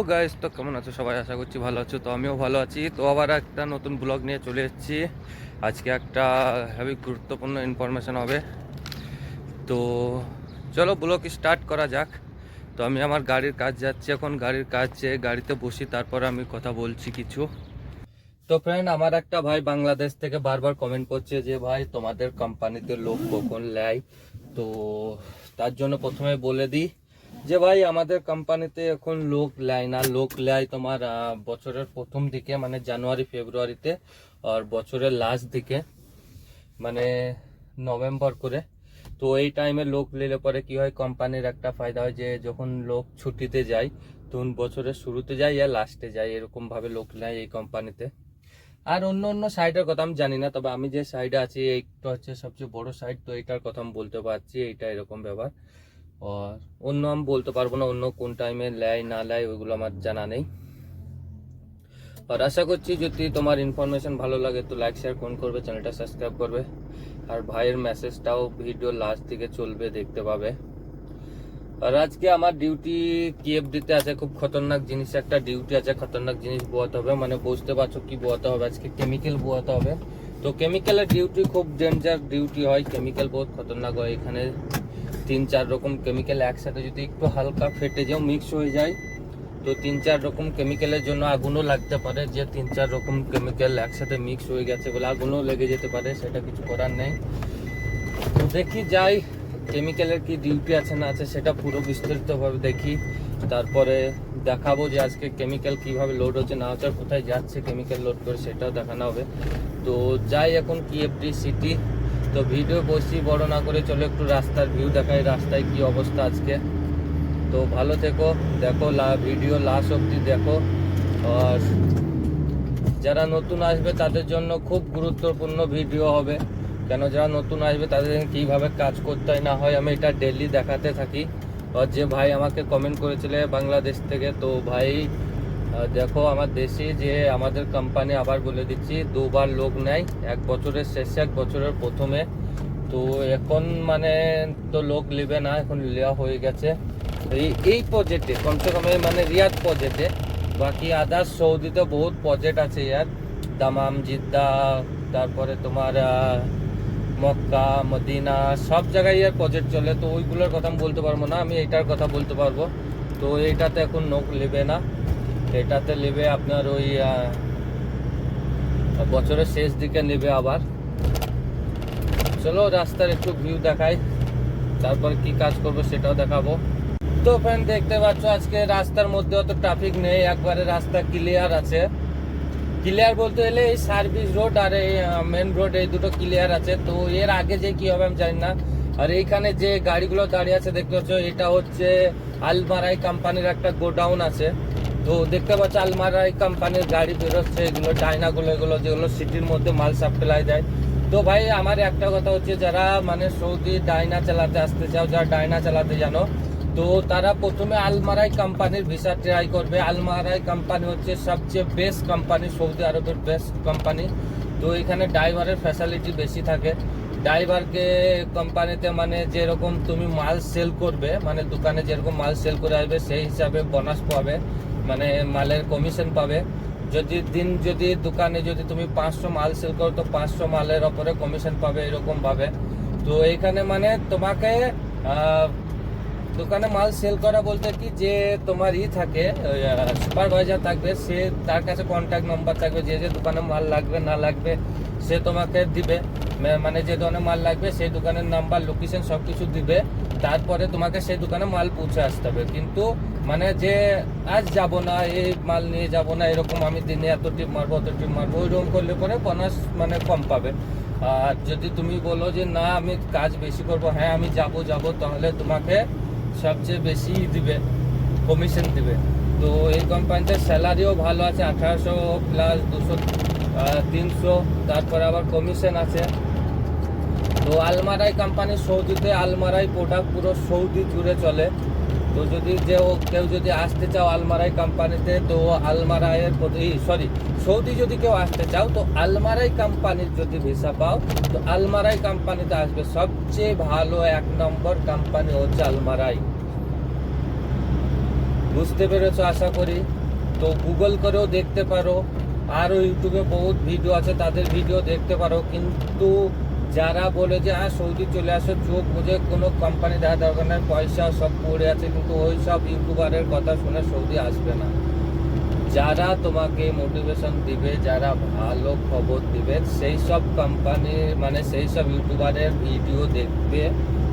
তো গাইস তো কেমন আছো? সবাই আশা করছি ভালো আছো, তো আমিও ভালো আছি। তো আবার একটা নতুন ব্লগ নিয়ে চলে এসেছি। আজকে একটা হেভি গুরুত্বপূর্ণ ইনফরমেশন হবে। তো চলো ব্লগ স্টার্ট করা যাক। তো আমি আমার গাড়ির কাজ যাচ্ছি এখন, গাড়ির কাজ গাড়িতে বসি, তারপর আমি কথা বলছি কিছু। তো ফ্রেন্ড আমার একটা ভাই বাংলাদেশ থেকে বারবার কমেন্ট করছে যে, ভাই, তোমাদের কোম্পানিতে লোক কখন নেয় তো তার জন্য প্রথমে বলে দিই যে ভাই, আমাদের কোম্পানিতে এখন লোক নেয় না। লোক নেয় তোমার বছরের প্রথম দিকে মানে জানুয়ারি, ফেব্রুয়ারিতে, আর বছরের লাস্ট দিকে মানে নভেম্বর করে। তো এই টাইমে লোক নিলে পরে কি হয় কোম্পানির একটা ফায়দা হয় যে, যখন লোক ছুটিতে যায়, তখন বছরের শুরুতে যায় আর লাস্টে যায় এরকম ভাবে লোক নেয় এই কোম্পানিতে আর অন্য অন্য সাইডের কথা আমি জানি না, তবে আমি যে সাইডে আছি, এইটা হচ্ছে সবচেয়ে বড় সাইড তো এইটার কথা আমি বলতে পারছি, এইটা এরকম ব্যাপার। আর অন্য আমি বলতে পারব না অন্য কোন টাইমে লেয় না লেয় ওইগুলো আমার জানা নেই। আর আশা করছি যদি তোমার ইনফরমেশন ভালো লাগে তো লাইক শেয়ার কোন করবে চ্যানেলটা সাবস্ক্রাইব করবে। আর ভাইয়ের মেসেজটাও ভিডিও লাস্ট দিকে চলবে, দেখতে পাবে। আর আজকে আমার ডিউটি কিএফডিতে আছে, খুব খতরনাক জিনিস, একটা ডিউটি আছে, খতরনাক জিনিস বোয়াতে হবে। মানে বুঝতে পারছ কি বোয়াতে হবে, আজকে কেমিক্যাল বোয়াতে হবে। তো কেমিক্যালের ডিউটি খুব ডেঞ্জার ডিউটি হয় কেমিক্যাল বহুত খতরনাক হয়, এখানে তিন চার রকম কেমিক্যাল একসাথে যদি একটু হালকা ফেটে যাও মিক্স হয়ে যায়, তো তিন চার রকম কেমিক্যালের জন্য আগুনও লাগতে পারে। যে তিন চার রকম কেমিক্যাল একসাথে মিক্স হয়ে গেছে বলে আগুনও লেগে যেতে পারে, সেটা কিছু করার নেই। তো দেখি যাই কেমিক্যালের কি ডিউটি আছে না আছে, সেটা পুরো বিস্তারিতভাবে দেখি। তারপরে দেখাবো যে আজকে কেমিক্যাল কীভাবে লোড হচ্ছে, না হচ্ছে কোথায় যাচ্ছে কেমিক্যাল লোড করে, সেটাও দেখানো হবে। তো যাই এখন কি কিএফডি সিটি তো ভিডিও বসি, বড় না করে চলো একটু রাস্তার ভিউ দেখাই, রাস্তায় কি অবস্থা আজকে। তো ভালো থেকো, দেখো লা ভিডিও লাস্ট অবধি দেখো। আর যারা নতুন আসবে, তাদের জন্য খুব গুরুত্বপূর্ণ ভিডিও হবে। কেন, যারা নতুন আসবে, তাদের কীভাবে কাজ করতে হয়, না হয় আমি এটা ডেলি দেখাতে থাকি। আর যে ভাই আমাকে কমেন্ট করেছিলে বাংলাদেশ থেকে, তো ভাই দেখো, আমার দেশে যে আমাদের কোম্পানি আবার বলে দিচ্ছি, দুবার লোক নেয় এক বছরের শেষে, এক বছরের প্রথমে। তো এখন মানে তো লোক নেবে না, এখন নেওয়া হয়ে গেছে। এই এই প্রজেক্টে কমসে কম মানে রিয়াদ প্রজেক্টে বাকি আদার্স সৌদিতে বহুত প্রজেক্ট আছে ইয়ার। দামাম জিদ্দা, তারপরে তোমার মক্কা, মদিনা, সব জায়গায় ইয়ার প্রজেক্ট চলে। তো ওইগুলোর কথা আমি বলতে পারব না, আমি এটার কথা বলতে পারব। তো এইটাতে এখন নোক নেবে না। এটাতে নেবে আপনার ওই বছরের শেষ দিকে নেবে আবার। চলো রাস্তার একটু ভিউ দেখাই, তারপর কি কাজ করব সেটাও দেখাবো। তো ফ্রেন্ড দেখতে পাচ্ছ আজকে রাস্তার মধ্যে অত ট্রাফিক নেই, একবারে রাস্তা ক্লিয়ার আছে। ক্লিয়ার বলতে গেলে এই সার্ভিস রোড আর এই মেন রোড এই দুটো ক্লিয়ার আছে। তো এর আগে যে কি হবে আমি জানি না। আর এইখানে যে গাড়িগুলো দাঁড়িয়ে আছে, দেখতে পাচ্ছ, এটা হচ্ছে আলমারাই কোম্পানির একটা গোডাউন আছে। তো দেখতে পাচ্ছ আলমারাই কোম্পানির গাড়ি বেরোচ্ছে, এগুলো ডাইনাগুলো এগুলো যেগুলো সিটির মধ্যে মাল সাপ্লাই দেয়। তো ভাই, আমার একটা কথা হচ্ছে, যারা মানে সৌদি ডাইনা চালাতে আসতে চাও, যারা ডাইনা চালাতে জানো, তো তারা প্রথমে আলমারাই কোম্পানির ভিসা ট্রাই করবে। আলমারাই কোম্পানি হচ্ছে সবচেয়ে বেস্ট কোম্পানি সৌদি আরবের বেস্ট কোম্পানি তো এখানে ড্রাইভারের ফ্যাসিলিটি বেশি থাকে। ড্রাইভারকে কোম্পানিতে মানে যেরকম তুমি মাল সেল করবে মানে দোকানে যেরকম মাল সেল করে আসবে, সেই হিসাবে বোনাস পাবে। মানে মালের কমিশন পাবে। যদি দিন যদি দোকানে যদি তুমি পাঁচশো মাল সেল করো, তো পাঁচশো মালের ওপরে কমিশন পাবে এরকম ভাবে তো এখানে মানে তোমাকে দোকানে মাল সেল করা বলতে কি যে তোমার ই থাকে সুপারভাইজার থাকবে, সে তার কাছে কন্ট্যাক্ট নাম্বার থাকবে, যে যে দোকানে মাল লাগবে, না লাগবে, সে তোমাকে দিবে। মানে যে দোকানে মাল লাগবে, সেই দোকানের নাম্বার লোকেশন সব কিছু দিবে। তারপরে তোমাকে সেই দোকানে মাল পৌঁছে আসতে হবে। কিন্তু মানে যে আজ যাব না এই মাল নিয়ে যাব না, এরকম আমি দিনে এত টিপ মারবো, অত টিপ মারবো, ওইরকম করলে পরে বোনাস মানে কম পাবে। আর যদি তুমি বলো যে, না, আমি কাজ বেশি করব হ্যাঁ আমি যাব যাব, তাহলে তোমাকে সবচেয়ে বেশি দিবে কমিশন দিবে। তো এই কোম্পানিতে স্যালারিও ভালো আছে, আঠারোশো প্লাস দুশো তিনশো, তারপরে আবার কমিশন আছে। তো আলমারাই কোম্পানি সৌদিতে, আলমারাই প্রোডাক্ট পুরো সৌদি জুড়ে চলে। তো যদি যে ও- কেউ যদি আসতে চাও আলমারাই কোম্পানিতে তো আলমারাইয়ের সরি সৌদি যদি কেউ আসতে চাও, তো আলমারাই কোম্পানির যদি ভিসা পাও, তো আলমারাই কোম্পানিতে আসবে। সবচেয়ে ভালো এক নম্বর কোম্পানি হচ্ছে আলমারাই। বুঝতে পেরেছ? আশা করি। তো গুগল করেও দেখতে পারো। আরও ইউটিউবে বহুত ভিডিও আছে, তাদের ভিডিও দেখতে পারো। কিন্তু যারা বলে যে হ্যাঁ সৌদি চলে আসো, চোখ বুঝে কোনো কোম্পানি দেখা দরকার নেই, পয়সা সব পড়ে আছে, কিন্তু ওই সব ইউটিউবারের কথা শুনে সৌদি আসবে না। যারা তোমাকে মোটিভেশন দিবে, যারা ভালো খবর দিবে, সেই সব কোম্পানি মানে সেই সব ইউটিউবারের ভিডিও দেখবে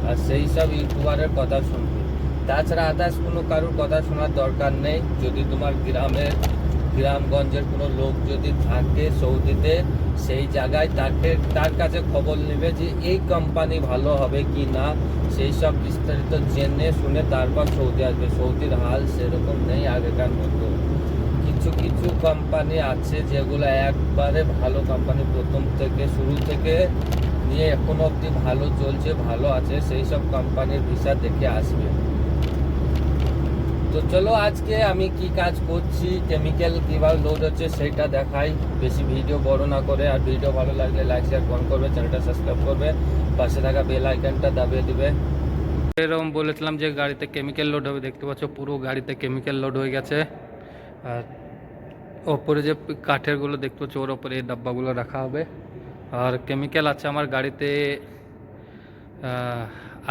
আর সেই সব ইউটিউবারের কথা শুনবে। তাছাড়া আদার্স কোনো কারোর কথা শোনার দরকার নেই। যদি তোমার গ্রামের গ্রামগঞ্জের কোনো লোক যদি থাকে সৌদিতে, সেই জায়গায় তাকে, তার কাছে খবর নেবে যে এই কোম্পানি ভালো হবে কি না, সেই সব বিস্তারিত জেনে শুনে তারপর সৌদি আসবে। সৌদির হাল সেরকম নেই আগেকার মতো। কিছু কিছু কোম্পানি আছে যেগুলো একবারে ভালো কোম্পানি প্রথম থেকে শুরু থেকে নিয়ে এখন অবধি ভালো চলছে, ভালো আছে, সেই সব কোম্পানির ভিসা দেখে আসবে। তো চলো আজকে আমি কি কাজ করছি কেমিক্যাল কীভাবে লোড হচ্ছে সেইটা দেখাই। বেশি ভিডিও বড় না করে, আর ভিডিও ভালো লাগলে লাইক শেয়ার কমেন্ট করবে চ্যানেলটা সাবস্ক্রাইব করবে। পাশে থাকা বেল আইকনটা দাবিয়ে দিবে। এরকম বলেছিলাম যে গাড়িতে কেমিক্যাল লোড হবে, দেখতে পাচ্ছ পুরো গাড়িতে কেমিক্যাল লোড হয়ে গেছে। আর ওপরে যে কাঠেরগুলো দেখতে পাচ্ছ, ওর ওপরে এই ডাব্বাগুলো রাখা হবে। আর কেমিক্যাল আছে আমার গাড়িতে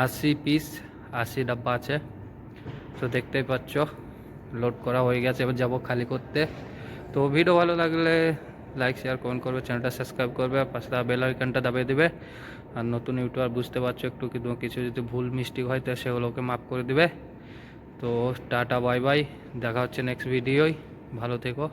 আশি পিস আশি ডাব্বা আছে। তো দেখতেই পাচ্ছ লোড করা হয়ে গেছে, এবার যাব খালি করতে। তো ভিডিও ভালো লাগলে লাইক শেয়ার কমেন্ট করবে চ্যানেলটা সাবস্ক্রাইব করবে, আর পাশে বেল আইকনটা দাবিয়ে দেবে। আর নতুন ইউটিউবার বুঝতে পারছ, একটু কিন্তু কিছু যদি ভুল মিস্টেক হয়, তো সেগুলোকে মাফ করে দেবে। তো টাটা বাই বাই দেখা হচ্ছে নেক্সট ভিডিওই ভালো থেকো।